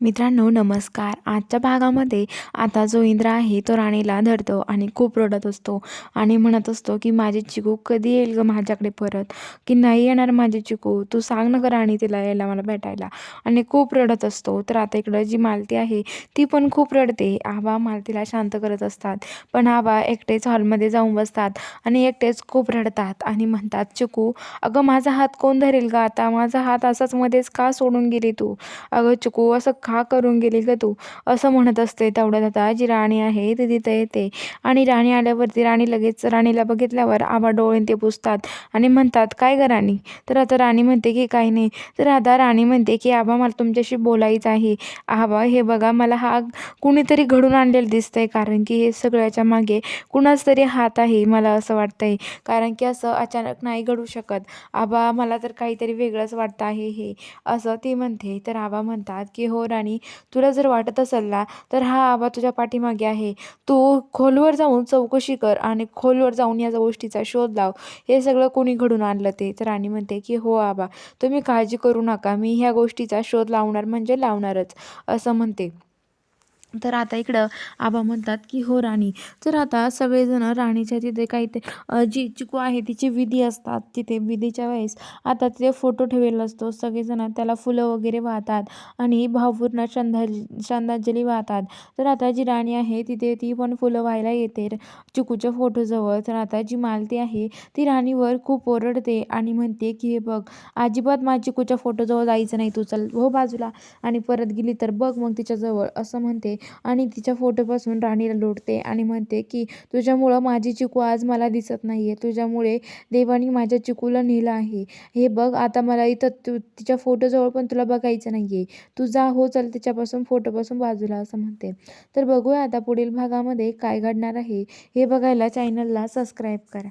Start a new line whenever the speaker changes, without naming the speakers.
मित्रांनो नमस्कार. आजच्या भागामध्ये आता जो इंद्र आहे तो राणीला धरतो आणि खूप रडत असतो आणि म्हणत असतो की माझी चिकू कधी येईल ग माझ्याकडे परत? की नाही येणार माझी चिकू? तू सांग ना ग राणी तिला यायला मला भेटायला. आणि खूप रडत असतो. तर आता इकडं जी मालती आहे ती पण खूप रडते. आबा मालतीला शांत करत असतात. पण आबा एकटेच हॉलमध्ये जाऊन बसतात आणि एकटेच खूप रडतात आणि म्हणतात चिकू अगं माझा हात कोण धरेल का आता माझा हात असाच मध्येच का सोडून गेली तू? अगं चिकू असं का करून गेली ग तू? असं म्हणत असते तेवढ्यात आता जी राणी आहे ती तिथं येते. आणि राणी आल्यावरती राणी लगेच राणीला बघितल्यावर आबा डोळे ते पुसतात आणि म्हणतात काय ग राणी? तर आता राणी म्हणते की काही नाही. तर आता राणी म्हणते की आबा मला तुमच्याशी बोलायचं आहे. आबा हे बघा मला हा कुणीतरी घडून आणलेलं दिसतंय. कारण की हे सगळ्याच्या मागे कुणाच तरी हात आहे मला असं वाटतंय. कारण की असं अचानक नाही घडू शकत. आबा मला तर काहीतरी वेगळंच वाटतं आहे हे. असं ती म्हणते. तर आबा म्हणतात की हो राणी तुला जर वाटत असेल ना तर हा आबा तुझ्या पाठीमागे आहे. तू खोलवर जाऊन चौकशी कर आणि खोलवर जाऊन या गोष्टीचा शोध लाव. हे सगळं कोणी घडून आणलं ते? तर राणी म्हणते की हो आबा तुम्ही काळजी करू नका. मी ह्या गोष्टीचा शोध लावणार म्हणजे लावणारच असं म्हणते. तर आता इकडं आबा म्हणतात की हो राणी. तर आता सगळेजण राणीच्या तिथे काही ते जी चिकू आहे तिची विधी असतात तिथे विधीच्या वेळेस आता तिथे फोटो ठेवलेला असतो. सगळेजण त्याला फुलं वगैरे वाहतात आणि भावपूर्ण श्रद्धा श्रद्धांजली वाहतात. तर आता जी राणी आहे तिथे ती पण फुलं व्हायला येते. चिकूच्या फोटोजवळ तर आता जी मालती आहे ती राणीवर खूप ओरडते आणि म्हणते की हे बघ अजिबात माझ्या चिकूच्या फोटोजवळ जायचं नाही तू चल हो बाजूला आणि परत गेली तर बघ मग तिच्याजवळ असं म्हणते. आणि तिच्या फोटोपासून राणीला लोटते आणि म्हणते की तुझ्यामुळं माझी चिकू आज मला दिसत नाही आहे तुझ्यामुळे देवानी माझ्या चिकूला नेलं आहे. हे बघ आता मला इथं तू तिच्या फोटोजवळ पण तुला बघायचं नाही आहे तू जा हो चल तिच्यापासून फोटोपासून बाजूला असं म्हणते. तर बघूया आता पुढील भागामध्ये काय घडणार आहे. हे बघायला चॅनलला सबस्क्राईब करा.